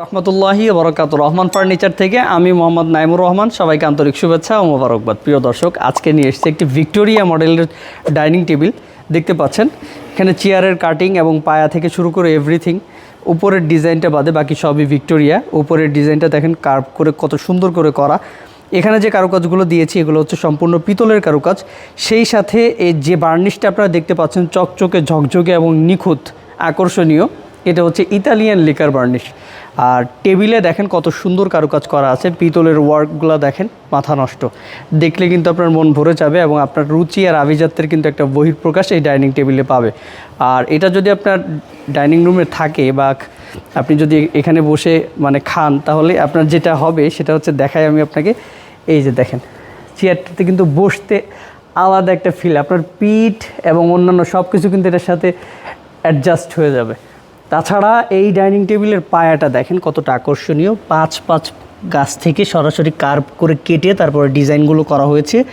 রহমতুল্লাহি বরকাত রহমান ফার্নিচার থেকে আমি মোহাম্মদ নাইমুর রহমান, সবাইকে আন্তরিক শুভেচ্ছা ও মোবারকবাদ। প্রিয় দর্শক, আজকে নিয়ে এসেছি একটি ভিক্টোরিয়া মডেলের ডাইনিং টেবিল। দেখতে পাচ্ছেন, এখানে চেয়ারের কাটিং এবং পায়া থেকে শুরু করে এভরিথিং। উপরের ডিজাইনটা বাদে বাকি সবই ভিক্টোরিয়া। উপরের ডিজাইনটা দেখেন কার্ভ করে কত সুন্দর করে করা। এখানে যে কারুকাজগুলো দিয়েছি, এগুলো হচ্ছে সম্পূর্ণ পিতলের কারুকাজ। সেই সাথে এই যে বার্নিশটা আপনারা দেখতে পাচ্ছেন, চকচকে, ঝকঝকে এবং নিখুঁত, আকর্ষণীয়। এটা হচ্ছে ইতালিয়ান লিকার বার্নিশ। আর টেবিলে দেখেন কত সুন্দর কারুকাজ করা আছে, পিতলের ওয়ার্কগুলো দেখেন, মাথা নষ্ট। দেখলে কিন্তু আপনার মন ভরে যাবে এবং আপনার রুচি আর আভিজাত্যের কিন্তু একটা বহিঃপ্রকাশ এই ডাইনিং টেবিলে পাবে। আর এটা যদি আপনার ডাইনিং রুমে থাকে বা আপনি যদি এখানে বসে মানে খান, তাহলে আপনার যেটা হবে সেটা হচ্ছে দেখাই আমি আপনাকে। এই যে দেখেন, চেয়ারটাতে কিন্তু বসতে আলাদা একটা ফিল আপনার পিঠ এবং অন্যান্য সব কিছু কিন্তু এটার সাথে অ্যাডজাস্ট হয়ে যাবে। তাছাড়া এই ডাইনিং টেবিলের পায়াটা দেখেন কতটা আকর্ষণীয়। পাঁচ পাঁচ গাছ থেকে সরাসরি কার্ভ করে কেটে তারপরে ডিজাইনগুলো করা হয়েছে।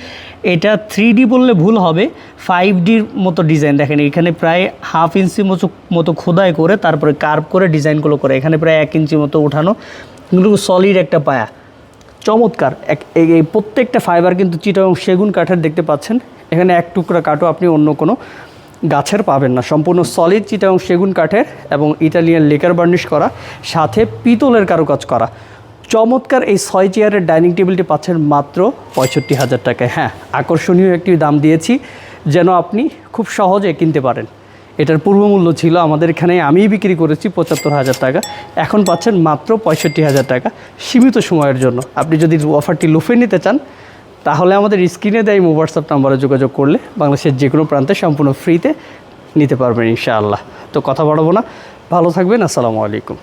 এটা থ্রি বললে ভুল হবে। ফাইভ ডির মতো ডিজাইন দেখেন, এখানে প্রায় হাফ ইঞ্চি মতো মতো খোদাই করে তারপরে কার্ভ করে ডিজাইনগুলো করে, এখানে প্রায় এক ইঞ্চি মতো উঠানো কিন্তু সলিড একটা পায়া। চমৎকার। এক, এই- প্রত্যেকটা ফাইবার কিন্তু চিটাং সেগুন কাঠের দেখতে পাচ্ছেন। এখানে এক টুকরা কাঠও, আপনি অন্য কোনো। গাছের পাবেন না। সম্পূর্ণ সলিড চিটা এবং সেগুন কাঠের এবং ইটালিয়ান লেকার বার্নিশ করা, সাথে পিতলের কারুকাজ করা। চমৎকার এই ছয় চেয়ারের ডাইনিং টেবিলটি পাচ্ছেন মাত্র পঁয়ষট্টি হাজার টাকায়। হ্যাঁ আকর্ষণীয় একটি দাম দিয়েছি, যেন আপনি খুব সহজে কিনতে পারেন। এটার পূর্বমূল্য ছিল আমাদের এখানে আমি বিক্রি করেছি পঁচাত্তর হাজার টাকা। এখন পাচ্ছেন মাত্র পঁয়ষট্টি হাজার টাকা, সীমিত সময়ের জন্য। আপনি যদি অফারটি লুফে নিতে চান তাহলে আমাদের স্ক্রিনে দেয় হোয়াটসঅ্যাপ নাম্বারে যোগাযোগ করলে বাংলাদেশের যে কোনো প্রান্তে সম্পূর্ণ ফ্রিতে নিতে পারবেন ইনশাআল্লাহ। তো কথা বাড়াবো না। ভালো থাকবেন। আসসালামু আলাইকুম।